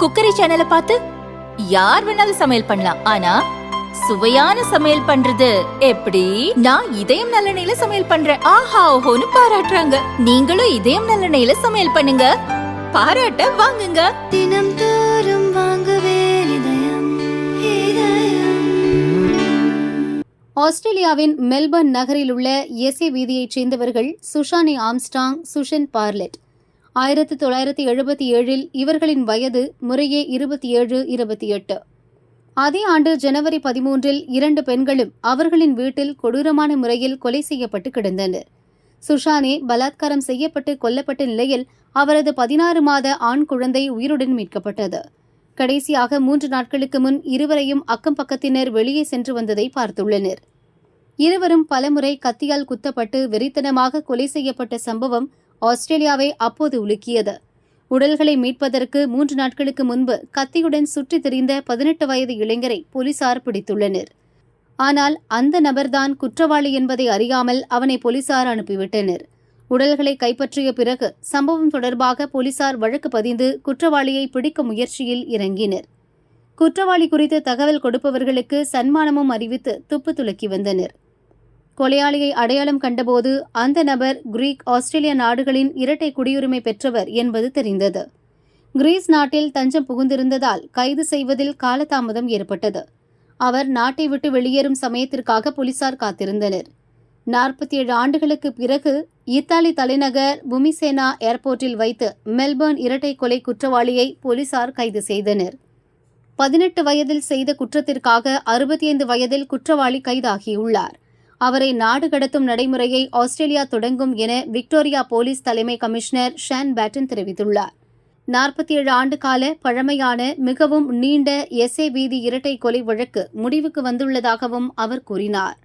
Cookery சேனலை பார்த்து யார் வேணாலும் சமையல் பண்ணலாம். ஆனா சுவையான சமையல் பண்றது எப்படி? நான் இதயம் நல்லெண்ணெயில சமையல் பண்றேன். ஆஹா ஓஹோன்னு பாராட்டுறாங்க. நீங்களும் இதயம் நல்லெண்ணெயில சமையல் பண்ணுங்க. பாராட்ட வாங்குங்க. தினம் தோறும் வாங்குவே இதயம் இதயம். ஆஸ்திரேலியாவின் மெல்பர்ன் நகரில் உள்ள எஸ்ஏ வீதியைச் சேர்ந்தவர்கள் சுஷானி ஆம்ஸ்டாங் சுஷன் பார்லெட். ஆயிரத்தி தொள்ளாயிரத்தி எழுபத்தி ஏழில் இவர்களின் வயது முறையே இருபத்தி ஏழு இருபத்தி எட்டு. அதே ஆண்டு ஜனவரி பதிமூன்றில் இரண்டு பெண்களும் அவர்களின் வீட்டில் கொடூரமான முறையில் கொலை செய்யப்பட்டு கிடந்தனர். சுஷானே பலாத்காரம் செய்யப்பட்டு கொல்லப்பட்ட நிலையில் அவரது பதினாறு மாத ஆண் குழந்தை உயிருடன் மீட்கப்பட்டது. கடைசியாக மூன்று நாட்களுக்கு முன் இருவரையும் அக்கம் பக்கத்தினர் வெளியே சென்று வந்ததை பார்த்துள்ளனர். இருவரும் பலமுறை கத்தியால் குத்தப்பட்டு வெறித்தனமாக கொலை செய்யப்பட்ட சம்பவம் ஆஸ்திரேலியாவை அப்போது உலுக்கியது. உடல்களை மீட்பதற்கு மூன்று நாட்களுக்கு முன்பு கத்தியுடன் சுற்றித் திரிந்த பதினெட்டு வயது இளைஞரை போலீசார் பிடித்துள்ளனர். ஆனால் அந்த நபர்தான் குற்றவாளி என்பதை அறியாமல் அவனை போலீசார் அனுப்பிவிட்டனர். உடல்களை கைப்பற்றிய பிறகு சம்பவம் தொடர்பாக போலீசார் வழக்கு பதிந்து குற்றவாளியை பிடிக்கும் முயற்சியில் இறங்கினர். குற்றவாளி குறித்து தகவல் கொடுப்பவர்களுக்கு சன்மானமும் அறிவித்து துப்பு துலக்கி வந்தனர். கொலையாளியை அடையாளம் கண்டபோது அந்த நபர் கிரீக் ஆஸ்திரேலிய நாடுகளின் இரட்டை குடியுரிமை பெற்றவர் என்பது தெரிந்தது. கிரீஸ் நாட்டில் தஞ்சம் புகுந்திருந்ததால் கைது செய்வதில் காலதாமதம் ஏற்பட்டது. அவர் நாட்டை விட்டு வெளியேறும் சமயத்திற்காக போலீசார் காத்திருந்தனர். நாற்பத்தி ஏழு ஆண்டுகளுக்கு பிறகு இத்தாலி தலைநகர் புமிசேனா ஏர்போர்ட்டில் வைத்து மெல்பர்ன் இரட்டை கொலை குற்றவாளியை போலீசார் கைது செய்தனர். பதினெட்டு வயதில் செய்த குற்றத்திற்காக அறுபத்தி ஐந்து வயதில் குற்றவாளி கைதாகியுள்ளார். அவரை நாடு கடத்தும் நடைமுறையை ஆஸ்திரேலியா தொடங்கும் என விக்டோரியா போலீஸ் தலைமை கமிஷனர் ஷான் பேட்டன் தெரிவித்துள்ளார். நாற்பத்தி ஏழு ஆண்டு கால பழமையான மிகவும் நீண்ட எஸ்ஏ வீதி இரட்டை கொலை வழக்கு முடிவுக்கு வந்துள்ளதாகவும் அவர் கூறினார்.